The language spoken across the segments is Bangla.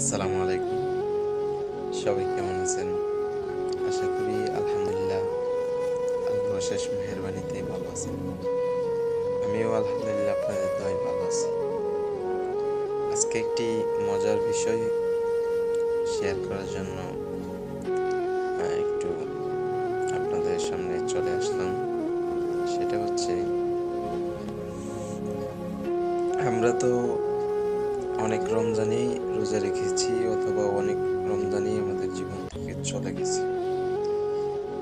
আসসালামু আলাইকুম। সবাই কেমন আছেন? আশা করি আলহামদুলিল্লাহ আল্লাহ শেষ মেহরবানিতে ভালো আছেন। আমিও আলহামদুলিল্লাহ আপনাদের দয় ভালো আছি। আজকে একটি মজার বিষয় শেয়ার করার জন্য একটু আপনাদের সামনে চলে আসলাম। সেটা হচ্ছে, আমরা তো অনেক রমজানই রোজা রেখেছি অথবা অনেক রমজানই আমাদের জীবন থেকে চলে গেছে।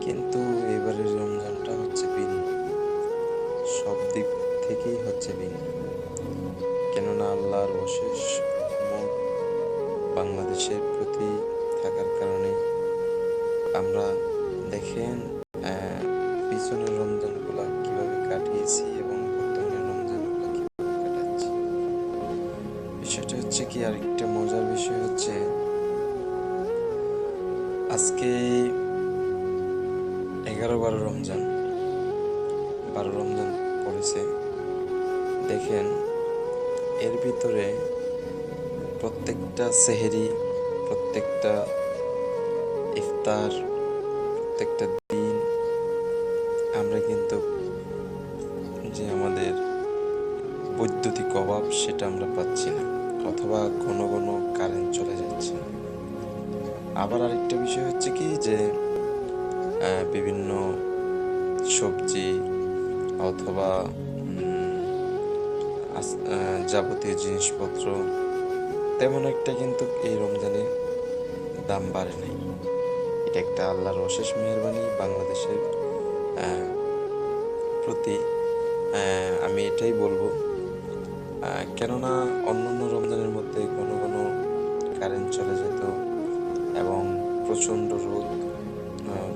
কিন্তু এবারের রমজানটা হচ্ছে ভিন্ন। সব দিক থেকেই হচ্ছে ভিন্ন। কেননা আল্লাহর অশেষ বাংলাদেশের প্রতি থাকার কারণে আমরা দেখেন পিছনের বিষয়টা হচ্ছে কি, আরেকটা মজার বিষয় হচ্ছে, আজকে এগারো বারো রমজান। বারো রমজান পড়েছে। দেখেন, এর ভিতরে প্রত্যেকটা সেহেরি, প্রত্যেকটা ইফতার, প্রত্যেকটা দিন আমরা কিন্তু যে আমাদের বৈদ্যুতিক অভাব সেটা আমরা পাচ্ছি না। অথবা ঘন ঘন কারেন্ট চলে যাচ্ছে। আবার আরেকটা বিষয় হচ্ছে কি যে বিভিন্ন সবজি অথবা যাবতীয় জিনিসপত্র, তেমন একটা কিন্তু এই রমজানে দাম বাড়ে নাই। এটা একটা আল্লাহর অশেষ মেহরবানি, বাংলাদেশের প্রতি আমি এটাই বলব কেননা অন্যান্য রমজানের মধ্যে কোনো কোনো কারেন্ট চলে যেত এবং প্রচণ্ড রোদ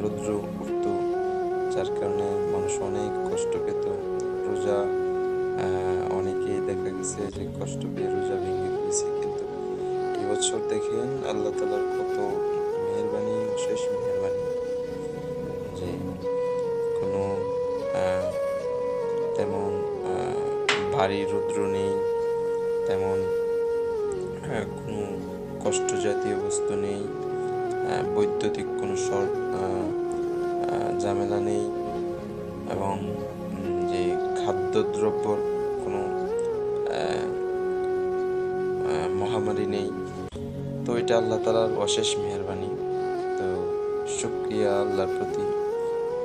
রৌদ্র উঠত, যার কারণে মানুষ অনেক কষ্ট পেত। রোজা অনেকেই দেখা গেছে যে কষ্ট পেয়ে রোজা ভেঙে ফেলেছে, কিন্তু এবছর দেখেন আল্লাহ তালার কত মেহরবানি, শেষ মেহরবানি। যে কোনো তেমন ভারী রুদ্র নেই, তেমন কোনো কষ্ট জাতীয় বস্তু নেই বৈদ্যুতিক কোনো সর ঝামেলা নেই এবং যে খাদ্যদ্রব্যর কোনো মহামারী নেই। তো এটা আল্লাহ তালার অশেষ মেহরবানি। তো শুক্রিয়া আল্লাহর প্রতি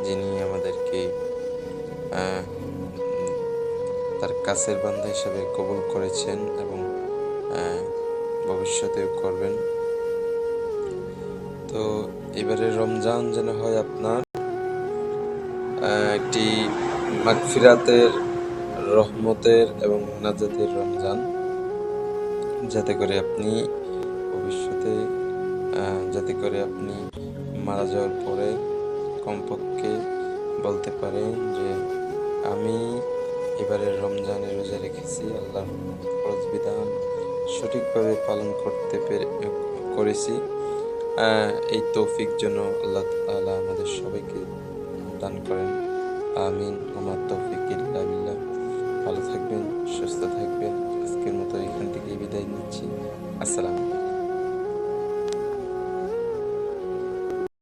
যিনি আমাদেরকে তার কাছের বান্ধা হিসাবে কবুল করেছেন এবং ভবিষ্যতেও করবেন। তো এবারে রমজান যেন হয় আপনার একটি মাগফিরাতের রহমতের এবং নাজাতের রমজান। যাতে করে আপনি ভবিষ্যতে যাতে করে আপনি মারা যাওয়ার পরে কমপক্ষে বলতে পারেন যে, আমি এবারের রমজানে রোজা রেখেছি আল্লাহর ফরজ বিধান সঠিকভাবে পালন করতে পেরে, করেছি। এই তৌফিক জন্য আল্লাহ তাআলা আমাদের সবাইকে দান করেন। আমিন, আমার তৌফিক ইল্লা বিল্লাহ। ভালো থাকবেন, সুস্থ থাকবেন। আজকের মতো এখান থেকে বিদায় নিচ্ছি। আসসালামু